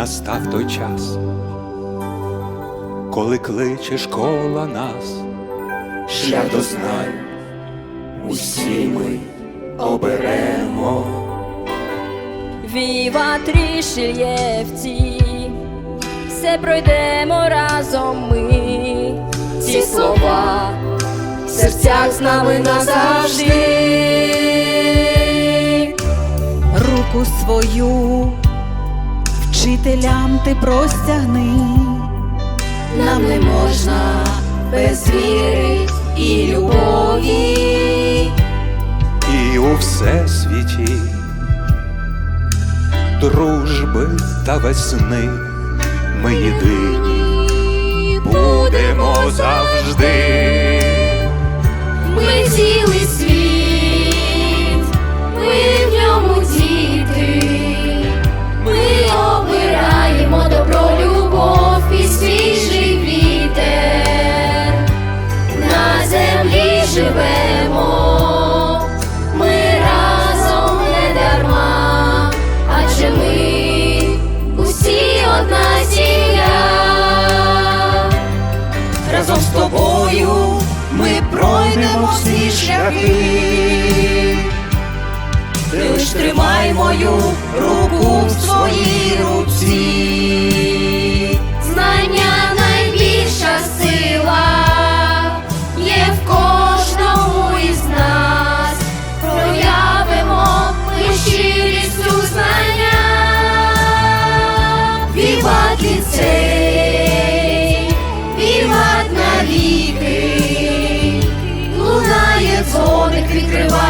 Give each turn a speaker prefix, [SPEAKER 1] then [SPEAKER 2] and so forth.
[SPEAKER 1] настав той час, коли кличе школа нас, шлях до знань усі ми оберемо.
[SPEAKER 2] Віва трішельєвці, все пройдемо разом ми. Ці слова в серцях з нами назавжди.
[SPEAKER 3] руку
[SPEAKER 2] свою
[SPEAKER 3] вчителям ти простягни,
[SPEAKER 2] Нам не можна без віри і любові.
[SPEAKER 1] І у всесвіті дружби та весни ми єдині будемо завжди.
[SPEAKER 2] живемо, ми разом не дарма, адже ми усі одна сім'я. Разом з тобою ми пройдемо всі шляхи, ти лиш тримай мою руку в своїй руці. цей піват навіки, лунає дзвоник відкриває.